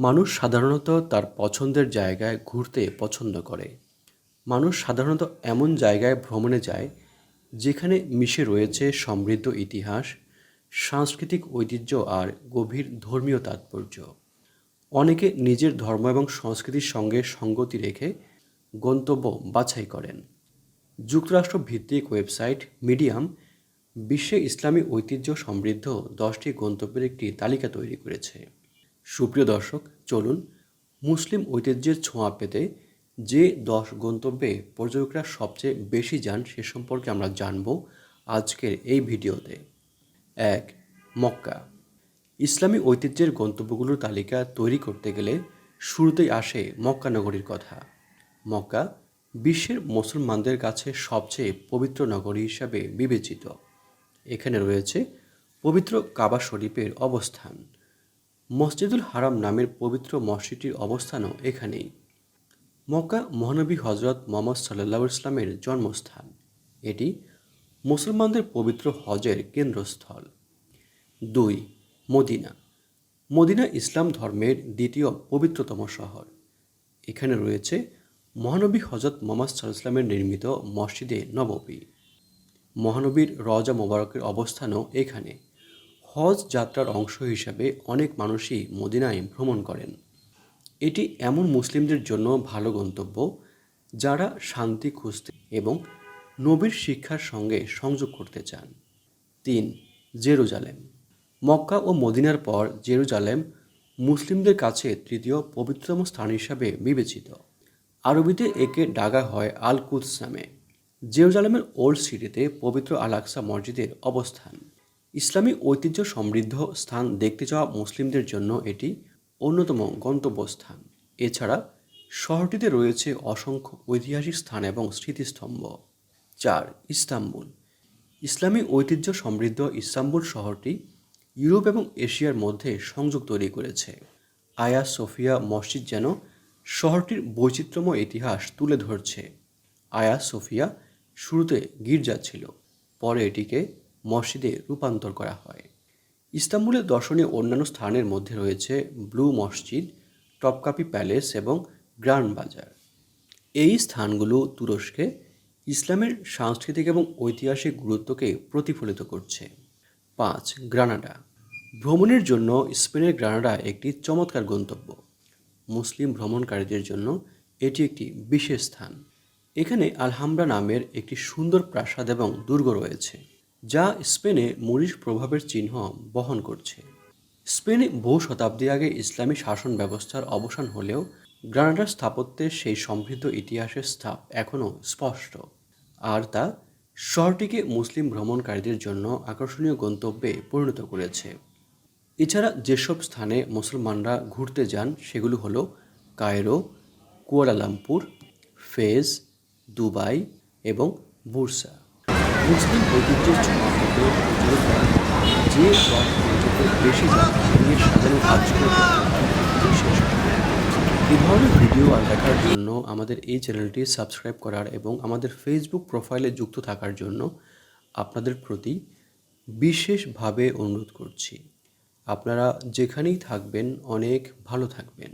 মানুষ সাধারণত তার পছন্দের জায়গায় ঘুরতে পছন্দ করে। মানুষ সাধারণত এমন জায়গায় ভ্রমণে যায়, যেখানে মিশে রয়েছে সমৃদ্ধ ইতিহাস, সাংস্কৃতিক ঐতিহ্য আর গভীর ধর্মীয় তাৎপর্য। অনেকে নিজের ধর্ম এবং সংস্কৃতির সঙ্গে সঙ্গতি রেখে গন্তব্য বাছাই করেন। যুক্তরাষ্ট্র ভিত্তিক ওয়েবসাইট মিডিয়াম বিশ্বে ইসলামী ঐতিহ্য সমৃদ্ধ দশটি গন্তব্যের একটি তালিকা তৈরি করেছে। সুপ্রিয় দর্শক, চলুন মুসলিম ঐতিহ্যের ছোঁয়া পেতে যে দশ গন্তব্যে পর্যটকরা সবচেয়ে বেশি যান সে সম্পর্কে আমরা জানব আজকের এই ভিডিওতে। এক, মক্কা। ইসলামী ঐতিহ্যের গন্তব্যগুলোর তালিকা তৈরি করতে গেলে শুরুতেই আসে মক্কা নগরীর কথা। মক্কা বিশ্বের মুসলমানদের কাছে সবচেয়ে পবিত্র নগরী হিসাবে বিবেচিত। এখানে রয়েছে পবিত্র কাবা শরীফের অবস্থান। মসজিদুল হারাম নামের পবিত্র মসজিদটির অবস্থানও এখানেই। মক্কা মহানবী হজরত মোহাম্মদ সাল্লাহ ইসলামের জন্মস্থান। এটি মুসলমানদের পবিত্র হজের কেন্দ্রস্থল। দুই, মদিনা। মদিনা ইসলাম ধর্মের দ্বিতীয় পবিত্রতম শহর। এখানে রয়েছে মহানবী হজরত মোহাম্মদ সাল্লামের নির্মিত মসজিদে নববী মহানবীর রজা মোবারকের অবস্থানও এখানে। হজ যাত্রার অংশ হিসাবে অনেক মানুষই মদিনায় ভ্রমণ করেন। এটি এমন মুসলিমদের জন্য ভালো গন্তব্য যারা শান্তি খুঁজতে এবং নবীর শিক্ষার সঙ্গে সংযোগ করতে চান। তিন, জেরুজালেম। মক্কা ও মদিনার পর জেরুজালেম মুসলিমদের কাছে তৃতীয় পবিত্রতম স্থান হিসাবে বিবেচিত। আরবিতে একে ডাকা হয় আল কুদস নামে। জেরুজালেমের ওল্ড সিটিতে পবিত্র আল আকসা মসজিদের অবস্থান। ইসলামী ঐতিহ্য সমৃদ্ধ স্থান দেখতে যাওয়া মুসলিমদের জন্য এটি অন্যতম গন্তব্যস্থান। এছাড়া শহরটিতে রয়েছে অসংখ্য ঐতিহাসিক স্থান এবং স্মৃতিস্তম্ভ। চার, ইস্তাম্বুল। ইসলামী ঐতিহ্য সমৃদ্ধ ইস্তাম্বুল শহরটি ইউরোপ এবং এশিয়ার মধ্যে সংযোগ তৈরি করেছে। আয়া সোফিয়া মসজিদ যেন শহরটির বৈচিত্র্যময় ইতিহাস তুলে ধরছে। আয়া সোফিয়া শুরুতে গির্জা ছিল, পরে এটিকে মসজিদে রূপান্তর করা হয়। ইস্তাম্বুলের দর্শনীয় অন্যান্য স্থানের মধ্যে রয়েছে ব্লু মসজিদ, টপকাপি প্যালেস এবং গ্রান্ড বাজার। এই স্থানগুলো তুরস্কে ইসলামের সাংস্কৃতিক এবং ঐতিহাসিক গুরুত্বকে প্রতিফলিত করছে। পাঁচ, গ্রানাডা। ভ্রমণের জন্য স্পেনের গ্রানাডা একটি চমৎকার গন্তব্য। মুসলিম ভ্রমণকারীদের জন্য এটি একটি বিশেষ স্থান। এখানে আলহামরা নামের একটি সুন্দর প্রাসাদ এবং দুর্গ রয়েছে। যা স্পেনে মরিশ প্রভাবের চিহ্ন বহন করছে। স্পেনে বহু শতাব্দী আগে ইসলামী শাসন ব্যবস্থার অবসান হলেও গ্রানাডার স্থাপত্যের সেই সমৃদ্ধ ইতিহাসের স্থাপ এখনও স্পষ্ট। আর তা শহরটিকে মুসলিম ভ্রমণকারীদের জন্য আকর্ষণীয় গন্তব্যে পরিণত করেছে। এছাড়া যেসব স্থানে মুসলমানরা ঘুরতে যান সেগুলো হলো Cairo, Kuala Lumpur, Fez, Dubai এবং বুরসা। মুসলিম ঐতিহ্যের ছোঁয়া যে বেশি সে নিয়ে সাজানো বিশেষ এই ধরনের ভিডিও আর দেখার জন্য আমাদের এই চ্যানেলটি সাবস্ক্রাইব করার এবং আমাদের ফেসবুক প্রোফাইলে যুক্ত থাকার জন্য আপনাদের প্রতি বিশেষভাবে অনুরোধ করছি। আপনারা যেখানেই থাকবেন, অনেক ভালো থাকবেন।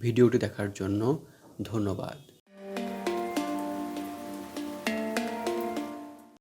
ভিডিওটি দেখার জন্য ধন্যবাদ।